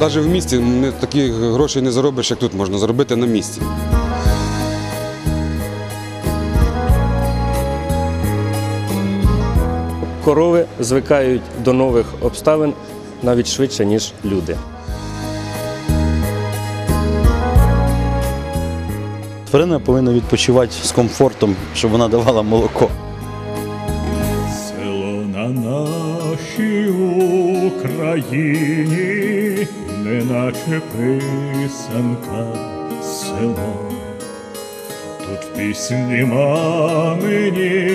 Навіть в місті не такі гроші не заробиш, як тут можна заробити на місці. Корови звикають до нових обставин навіть швидше, ніж люди. Тварина повинна відпочивати з комфортом, щоб вона давала молоко. Село на нашій Україні, неначе писанка село. Тут пісні мамині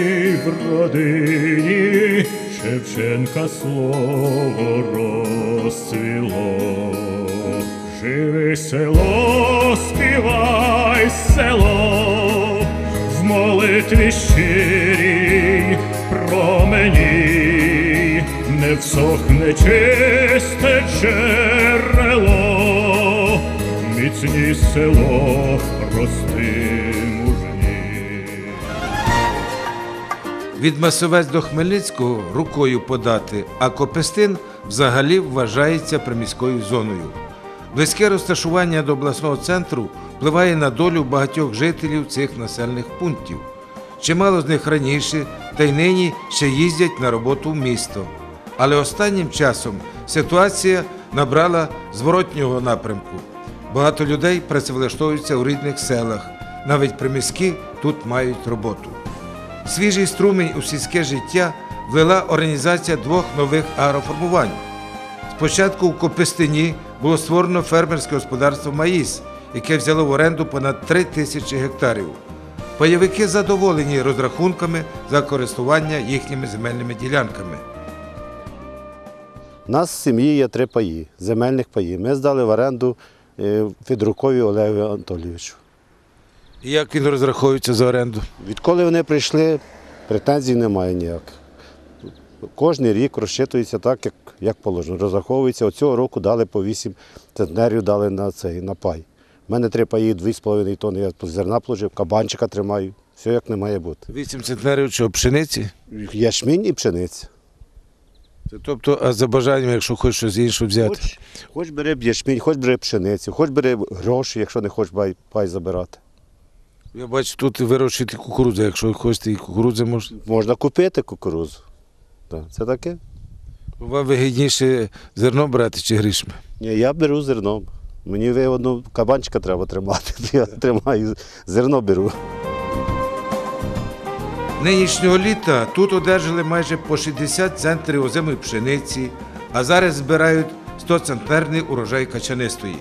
в родині Шевченка слово розцвіло. Живи село, співай село, в молитві щирій промені, не всохне чисте джерело, міцні село рости мужні. Від Масовець до Хмельницького рукою подати, а Копестин взагалі вважається приміською зоною. Близьке розташування до обласного центру впливає на долю багатьох жителів цих населених пунктів. Чимало з них раніше та й нині ще їздять на роботу в місто. Але останнім часом ситуація набрала зворотнього напрямку. Багато людей працевлаштовуються у рідних селах, навіть приміські тут мають роботу. Свіжий струмень у сільське життя влила організація двох нових агроформувань. Спочатку у Копестині було створено фермерське господарство Маїс, яке взяло в оренду понад 3 тисячі гектарів. Пайовики задоволені розрахунками за користування їхніми земельними ділянками. У нас в сім'ї є три паї, земельних паї. Ми здали в оренду Федрукові Олегу Анатолійовичу. І як він розраховується за оренду? Відколи вони прийшли, претензій немає ніяких. Кожний рік розчитується так, як, як положено. Розраховується. Оцього року дали по 8 центнерів дали на цей на пай. У мене три паї, 2,5 тонни. Я по зерна положив, кабанчика тримаю. Все як не має бути. 8 центнерів чого пшениці? Ячмінь і пшениця. Тобто, а за бажанням, якщо хочеш щось інше взяти. Хоч, хоч бери ячмінь, хоч бери пшеницю, хоч бери гроші, якщо не хочеш пай, пай забирати. Я бачу, тут вирощуєте кукурудзу. Якщо хочете і кукурудзи можна. Можна купити кукурузу. Так, це таке. Вам вигідніше зерно брати чи грішми? Ні, я беру зерном. Мені вигодно кабанчика треба тримати. Я тримаю, зерно беру. Нинішнього літа тут одержали майже по 60 центрів озимої пшениці, а зараз збирають 100 центнерний урожай качанистої.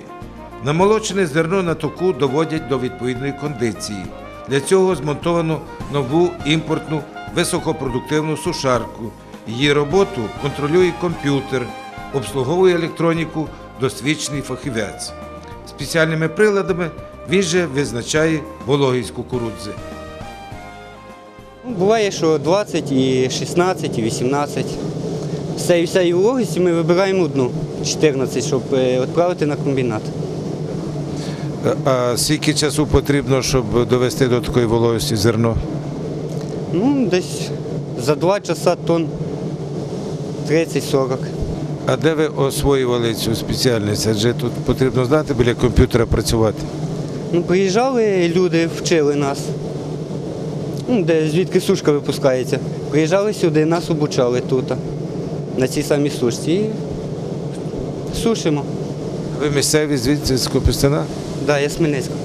Намолочене зерно на току доводять до відповідної кондиції. Для цього змонтовано нову імпортну високопродуктивну сушарку. Її роботу контролює комп'ютер, обслуговує електроніку досвідчений фахівець. Спеціальними приладами він же визначає вологість кукурудзи. Ну, Буває, що 20, і 16, і 18. З цієї всієї вологості ми вибираємо одну 14, щоб е, відправити на комбінат. А скільки часу потрібно, щоб довести до такої вологості зерно? Ну, десь за 2 часа тонн 30-40. А де ви освоювали цю спеціальність? Адже тут потрібно знати біля комп'ютера працювати. Ну, приїжджали люди, вчили нас. Ну, де звідки сушка випускається. Приїжджали сюди, нас обучали тут, на цій самій сушці. І сушимо. Ви місцеві звідси з Копістина? Так, да, я з Хмельницького.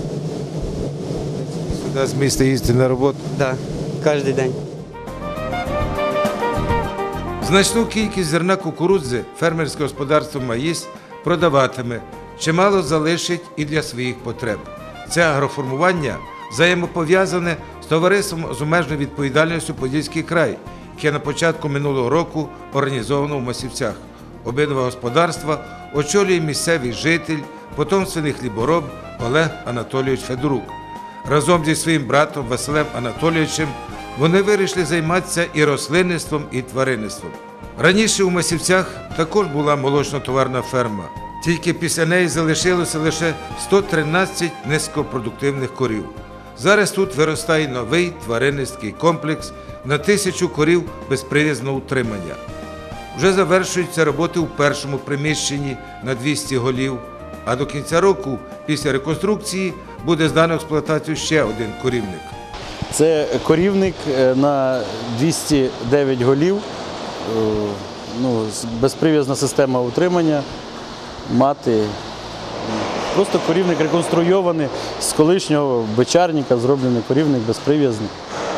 Сюди з міста їздите на роботу. Да, кожен день. Значну кількість зерна кукурудзи фермерське господарство Маїс продаватиме, чимало залишить і для своїх потреб. Це агроформування взаємопов'язане товариством з обмеженою відповідальністю Подільський край, яке на початку минулого року організовано в Масівцях. Обидва господарства очолює місцевий житель, потомственний хлібороб Олег Анатолійович Федорук. Разом зі своїм братом Василем Анатолійовичем вони вирішили займатися і рослинництвом, і тваринництвом. Раніше у Масівцях також була молочно-товарна ферма, тільки після неї залишилося лише 113 низькопродуктивних корів. Зараз тут виростає новий тваринницький комплекс на тисячу корів безпривізного утримання. Вже завершуються роботи у першому приміщенні на 200 голів, а до кінця року, після реконструкції, буде здано експлуатацію ще один корівник. Це корівник е, на 209 голів, е, ну, безприв'язна система утримання, мати. Просто корівник реконструйований з колишнього бичарника, зроблений корівник безприв'язний.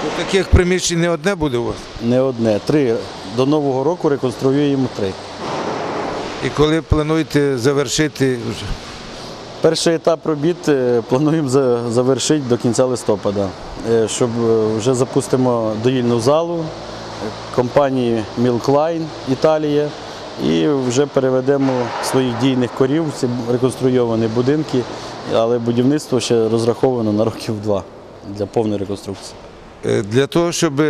Ну, Таких приміщень не одне буде у вас. Не одне, три. До Нового року реконструюємо три. І коли плануєте завершити? Перший етап робіт е, плануємо завершити до кінця листопада, е, щоб е, вже запустимо доїльну залу компанії Milkline Італія і вже переведемо своїх дійних корів ці реконструйовані будинки, але будівництво ще розраховано на років два для повної реконструкції. Е, Для того, щоб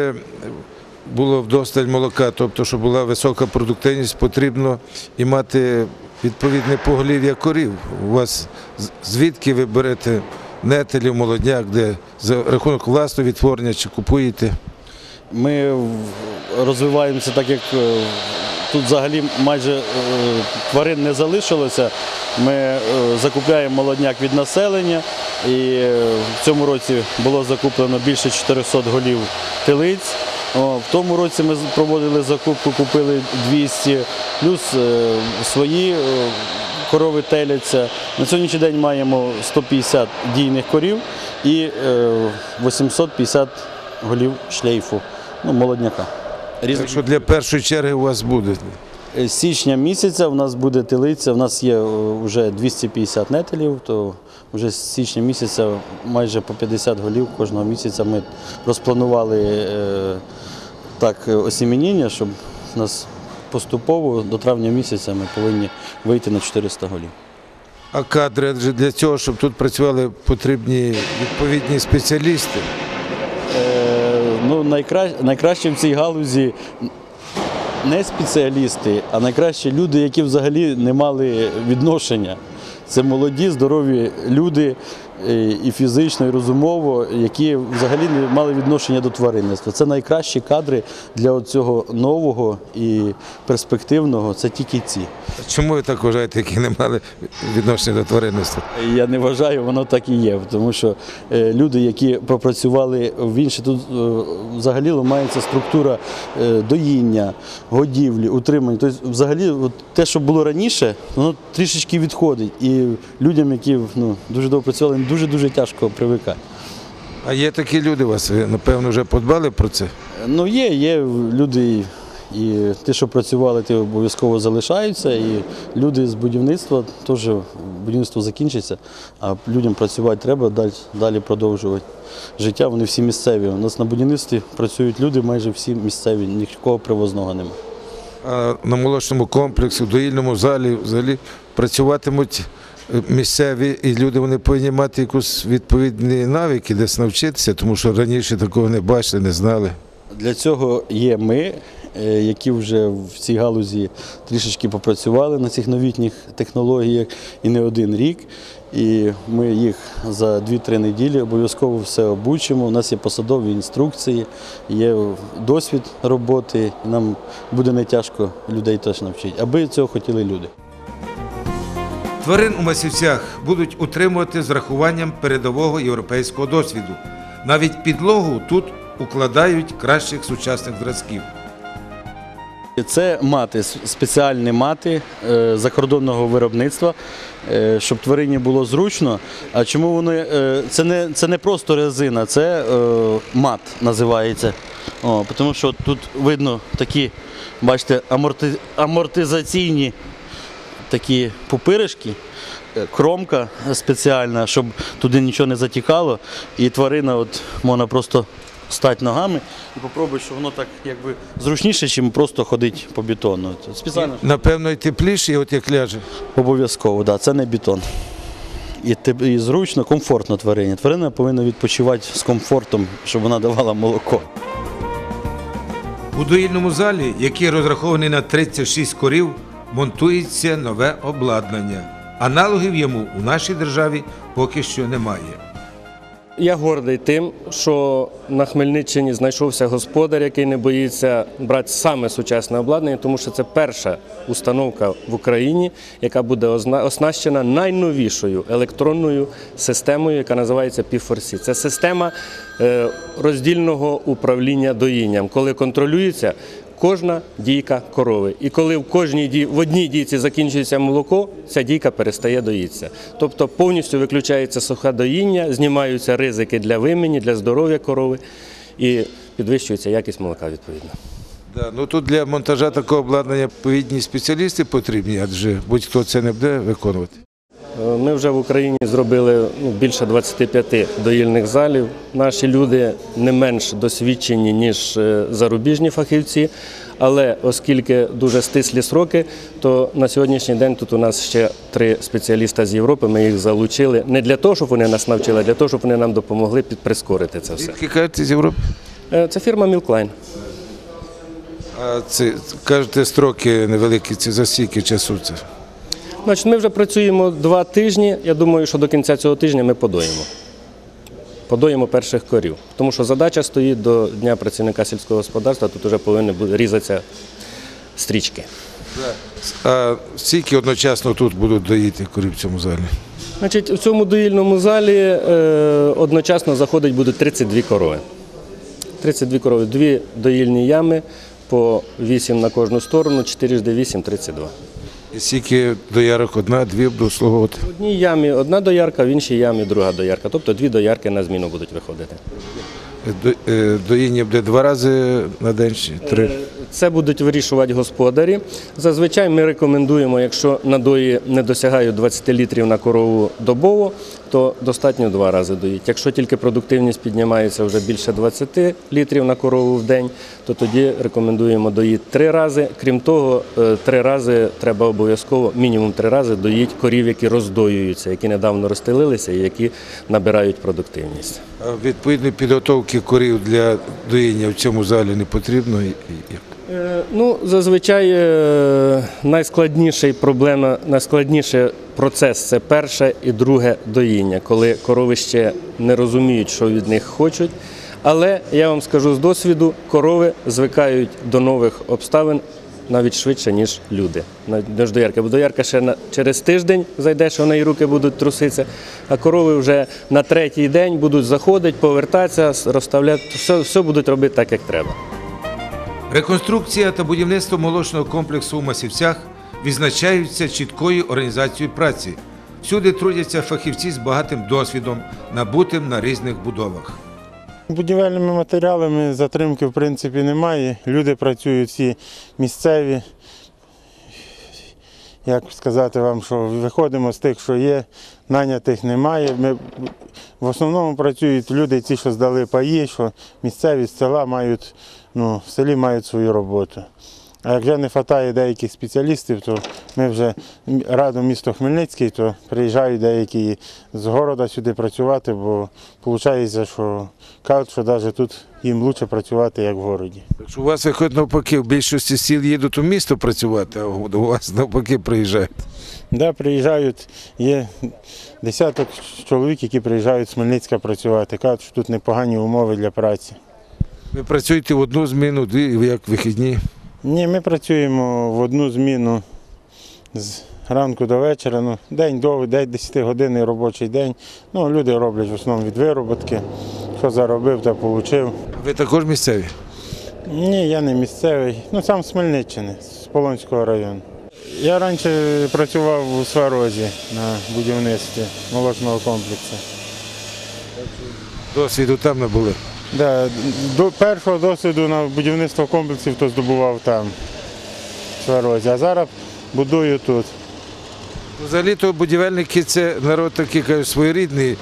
було вдосталь молока, тобто щоб була висока продуктивність, потрібно і мати відповідне поголів'я корів. У вас звідки ви берете нетелів, молодняк, де за рахунок власного відтворення чи купуєте? Ми розвиваємося так, як е, тут взагалі майже е, тварин не залишилося. Ми е, закупляємо молодняк від населення, і е, в цьому році було закуплено більше 400 голів телиць. В тому році ми проводили закупку, купили 200, плюс свої корови теляться. На сьогоднішній день маємо 150 дійних корів і е, 850 голів шлейфу, ну, молодняка. Так що для першої черги у вас буде. З січня місяця у нас буде телиця, у нас є вже 250 нетелів, то вже з січня місяця майже по 50 голів кожного місяця ми розпланували е, так е, осімініння, щоб у нас поступово до травня місяця ми повинні вийти на 400 голів. А кадри для цього, щоб тут працювали потрібні відповідні спеціалісти. Ну, найкра... найкраще в цій галузі не спеціалісти, а найкраще люди, які взагалі не мали відношення. Це молоді, здорові люди і фізично, і розумово, які взагалі не мали відношення до тваринництва. Це найкращі кадри для цього нового і перспективного. Це тільки ці. Чому ви так вважаєте, які не мали відношення до тваринництва? Я не вважаю, воно так і є, тому що е, люди, які пропрацювали в інші, тут е, взагалі ламається структура е, доїння, годівлі, утримання. Тобто, взагалі, те, що було раніше, воно трішечки відходить. І людям, які ну, дуже довго працювали, дуже-дуже тяжко привикати. А є такі люди у вас, ви напевно вже подбали про це? Ну, є, є люди, і ті, що працювали, ті обов'язково залишаються. І люди з будівництва теж будівництво закінчиться, а людям працювати треба далі, далі продовжувати життя. Вони всі місцеві. У нас на будівництві працюють люди, майже всі місцеві, нікого привозного немає. А на молочному комплексі, в доїльному залі взагалі працюватимуть місцеві і люди вони повинні мати якісь відповідні навики, десь навчитися, тому що раніше такого не бачили, не знали. Для цього є ми, е, які вже в цій галузі трішечки попрацювали на цих новітніх технологіях і не один рік. І ми їх за 2-3 неділі обов'язково все обучимо. У нас є посадові інструкції, є досвід роботи. Нам буде не тяжко людей теж навчити, аби цього хотіли люди. Тварин у масівцях будуть утримувати з рахуванням передового європейського досвіду. Навіть підлогу тут укладають кращих сучасних зразків. Це мати, спеціальні мати е, закордонного виробництва, е, щоб тварині було зручно. А чому вони. е, Це не, це не просто резина, це мат називається. О, тому що тут видно такі, бачите, аморти, амортизаційні такі пупиришки, е, кромка спеціальна, щоб туди нічого не затікало. І тварина от, можна просто стати ногами і попробувати, що воно так якби зручніше, ніж просто ходити по бетону. Це Спеціально Напевно, і тепліше, от як ляже. обов'язково, да, це не бетон. І, і зручно, комфортно тварині. Тварина повинна відпочивати з комфортом, щоб вона давала молоко. У доїльному залі, який розрахований на 36 корів, монтується нове обладнання. Аналогів йому у нашій державі поки що немає. я гордий тим, що на Хмельниччині знайшовся господар, який не боїться брати саме сучасне обладнання, тому що це перша установка в Україні, яка буде оснащена найновішою електронною системою, яка називається P4C. Це система е, роздільного управління доїнням, коли контролюється кожна дійка корови. І коли в кожній дій, в одній дійці закінчується молоко, ця дійка перестає доїтися. Тобто повністю виключається сухе доїння, знімаються ризики для вимені, для здоров'я корови і підвищується якість молока відповідно. Да, ну тут для монтажа такого обладнання відповідні спеціалісти потрібні, адже будь-хто це не буде виконувати. Е, Ми вже в Україні зробили ну, більше 25 доїльних залів. Наші люди не менш досвідчені, ніж е, зарубіжні фахівці. Але оскільки дуже стислі сроки, то на сьогоднішній день тут у нас ще три спеціаліста з Європи. Ми їх залучили не для того, щоб вони нас навчили, а для того, щоб вони нам допомогли прискорити це все. Кажете з Європи? Е, Це фірма Мілклайн. А це кажете строки невеликі, це за скільки часу це? Значить, ми вже працюємо два тижні. Я думаю, що до кінця цього тижня ми подоїмо. Подоїмо перших корів. Тому що задача стоїть до Дня працівника сільського господарства, тут вже повинні різатися стрічки. А скільки одночасно тут будуть доїти корів в цьому залі? Значить, в цьому доїльному залі е, одночасно заходить буде 32 корови. 32 корови, дві доїльні ями по 8 на кожну сторону, 4 жди 8, 32. І скільки доярок одна, дві буду обслуговувати? В одній ямі одна доярка, в іншій ямі друга доярка. Тобто дві доярки на зміну будуть виходити. До- е, Доїння буде два рази на день чи три. Це будуть вирішувати господарі. Зазвичай ми рекомендуємо, якщо надої не досягають 20 літрів на корову добово, то достатньо два рази доїть. Якщо тільки продуктивність піднімається вже більше 20 літрів на корову в день, то тоді рекомендуємо доїти три рази. Крім того, е, три рази треба обов'язково, мінімум три рази доїть корів, які роздоюються, які недавно розстелилися і які набирають продуктивність. Відповідної підготовки корів для доїння в цьому залі не потрібно. Е, Ну, зазвичай е, найскладніший проблема, найскладніший процес це перше і друге доїння, коли корови ще не розуміють, що від них хочуть. Але я вам скажу з досвіду, корови звикають до нових обставин навіть швидше, ніж люди. Навіть ніж доярка. Бо доярка ще на, через тиждень зайде, що в неї руки будуть труситися, а корови вже на третій день будуть заходити, повертатися, розставляти, все, все будуть робити так, як треба. Реконструкція та будівництво молочного комплексу у Масівцях відзначаються чіткою організацією праці. Всюди трудяться фахівці з багатим досвідом, набутим на різних будовах. Будівельними матеріалами затримки в принципі немає. Люди працюють всі місцеві. Як сказати вам, що виходимо з тих, що є, нанятих немає. Ми в основному працюють люди, ті, що здали паї, що місцеві з села мають, ну, в селі мають свою роботу. А як вже не вистачає деяких спеціалістів, то ми вже радо місто Хмельницький, то приїжджають деякі з города сюди працювати, бо виходить, що кажуть, що навіть тут їм краще працювати, як в городі. Так що у вас виходить навпаки, в більшості сіл їдуть у місто працювати, а у вас навпаки приїжджають. Да, приїжджають, є десяток чоловік, які приїжджають з Хмельницька працювати. Кажуть, що тут непогані умови для праці. Ви працюєте в одну зміну, дві як вихідні. Ні, ми працюємо в одну зміну з ранку до вечора. Ну, день довгий, день 10 годинний робочий день. Ну, люди роблять в основному від вироботки. Що заробив, то отримав. Ви також місцеві? Ні, я не місцевий. Ну сам з Хмельниччини, з Полонського району. Я раніше працював у Сварозі на будівництві молочного комплексу. Досвіду там не були. Да, до першого досвіду на будівництво комплексів то здобував там, в Сварозі. А зараз будую тут. Взагалі то будівельники це народ такий кажуть, своєрідний.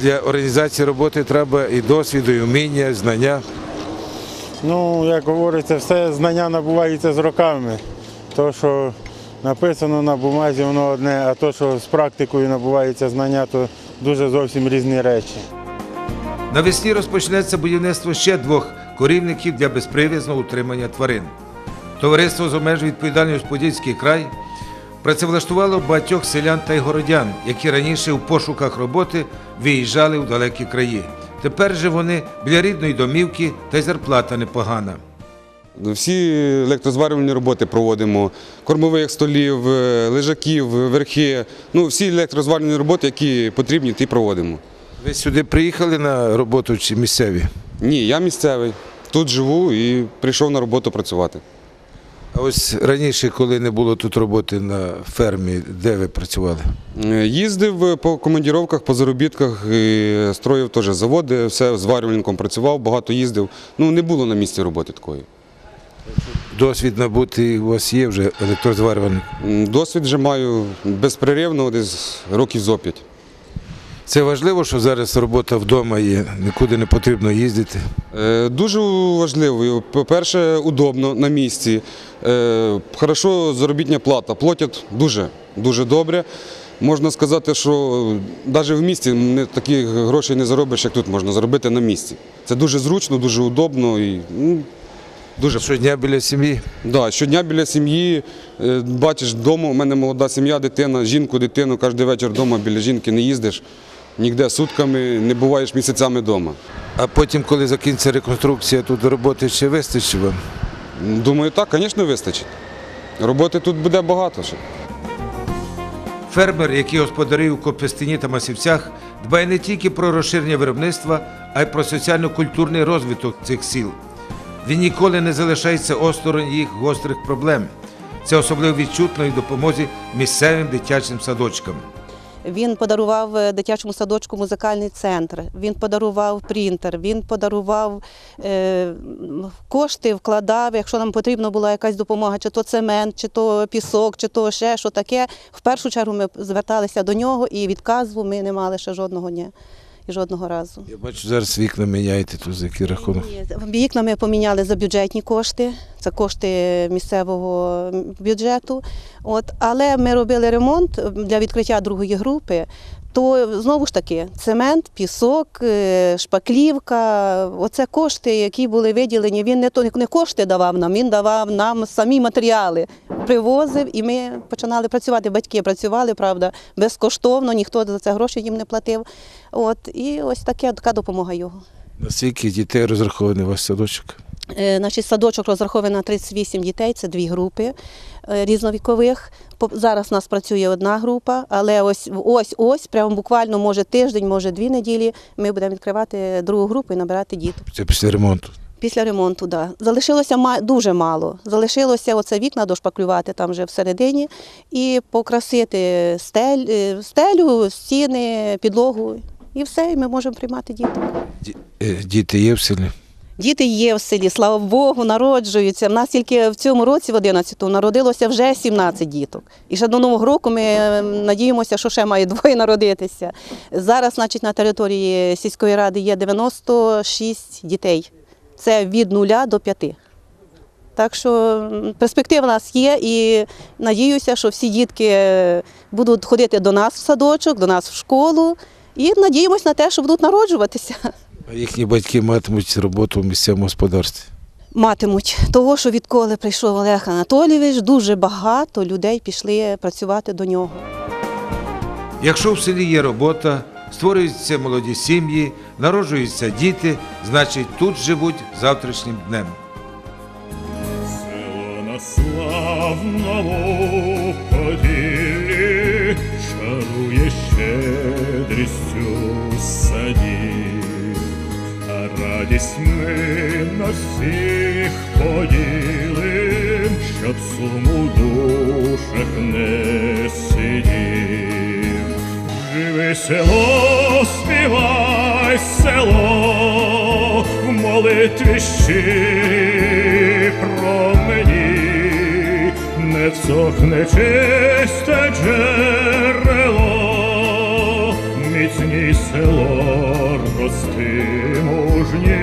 Для організації роботи треба і досвіду, і вміння, і знання. Ну, як говориться, все знання набувається з роками. То, що написано на бумазі, воно одне, а то, що з практикою набувається знання, то дуже зовсім різні речі. Навесні розпочнеться будівництво ще двох корівників для безприв'язного утримання тварин. Товариство з обмеженою відповідальністю Подільський край працевлаштувало багатьох селян та й городян, які раніше у пошуках роботи виїжджали у далекі краї. Тепер же вони біля рідної домівки та й зарплата непогана. Всі електрозварювальні роботи проводимо, кормових столів, е, лежаків, верхи. Ну, всі електрозварювальні роботи, які потрібні, ті проводимо. Ви сюди приїхали на роботу чи місцеві? Ні, я місцевий. Тут живу і прийшов на роботу працювати. А ось раніше, коли не було тут роботи на фермі, де ви працювали? Е, Їздив по командіровках, по заробітках, і строїв теж заводи, все зварювальником працював, багато їздив. Ну, не було на місці роботи такої. Досвід набутий у вас є вже електрозварювальник. Досвід вже маю безперервно, десь років зо п'ять. Це важливо, що зараз робота вдома є, нікуди не потрібно їздити. Е, Дуже важливо. По-перше, удобно на місці. Е, Хорошо заробітня плата. Платять дуже, дуже добре. Можна сказати, що навіть в місті не таких грошей не заробиш, як тут можна заробити на місці. Це дуже зручно, дуже удобно і ну, дуже Щодня біля сім'ї. Да, щодня біля сім'ї, е, бачиш вдома, у мене молода сім'я, дитина, жінку, дитину, кожен вечір вдома біля жінки не їздиш, ніде сутками, не буваєш місяцями вдома. А потім, коли закінчиться реконструкція, тут роботи ще вистачить вам. Думаю, так, звісно, вистачить. Роботи тут буде багато ще. Фермер, який господарює у Копестині та Масівцях, дбає не тільки про розширення виробництва, а й про соціально-культурний розвиток цих сіл. Він ніколи не залишається осторонь їх гострих проблем. Це особливо відчутно і допомозі місцевим дитячим садочкам. Він подарував е, дитячому садочку музикальний центр, він подарував принтер, він подарував е, кошти, вкладав, якщо нам потрібна була якась допомога, чи то цемент, чи то пісок, чи то ще що таке. В першу чергу ми зверталися до нього і відказу ми не мали ще жодного дня і жодного разу. Я бачу, зараз вікна міняєте тут за який рахунок. Ні, Вікна ми поміняли за бюджетні кошти, це кошти місцевого бюджету. От, але ми робили ремонт для відкриття другої групи. То знову ж таки цемент, пісок, е, шпаклівка оце кошти, які були виділені. Він не то не кошти давав нам, він давав нам самі матеріали. Привозив і ми починали працювати. Батьки працювали, правда, безкоштовно, ніхто за це гроші їм не платив. От, і ось таке, така допомога його. Наскільки дітей розрахований ваш садочок? Е, Значить, садочок розрахований на 38 дітей, це дві групи е, різновікових. Зараз у нас працює одна група, але ось ось ось, прямо буквально може тиждень, може дві неділі. Ми будемо відкривати другу групу і набирати діток. Це після ремонту. Після ремонту, да. Залишилося дуже мало. Залишилося оце вікна дошпаклювати там вже всередині і покрасити стель, е, стелю, стіни, підлогу. І все, і ми можемо приймати діток. Е, Діти є в селі? Діти є в селі, слава Богу, народжуються. В нас тільки в цьому році, в 11-му, народилося вже 17 діток. І ще до Нового року ми е, надіємося, що ще має двоє народитися. Зараз, значить, на території сільської ради є 96 дітей. Це від 0 до 5. Так що перспектива в нас є, і надіюся, що всі дітки е, будуть ходити до нас в садочок, до нас в школу. І надіємося на те, що будуть народжуватися. А їхні батьки матимуть роботу в місцевому господарстві. матимуть того, що відколи прийшов Олег Анатолійович, дуже багато людей пішли працювати до нього. Якщо в селі є робота, створюються молоді сім'ї, народжуються діти, значить тут живуть завтрашнім днем. Село на славному а ми на всіх поділим, щоб сум у душах не сидів. Живи село, співай село, в молитві щирі промені, не всохне чисте джерело, міцні село рости мужні.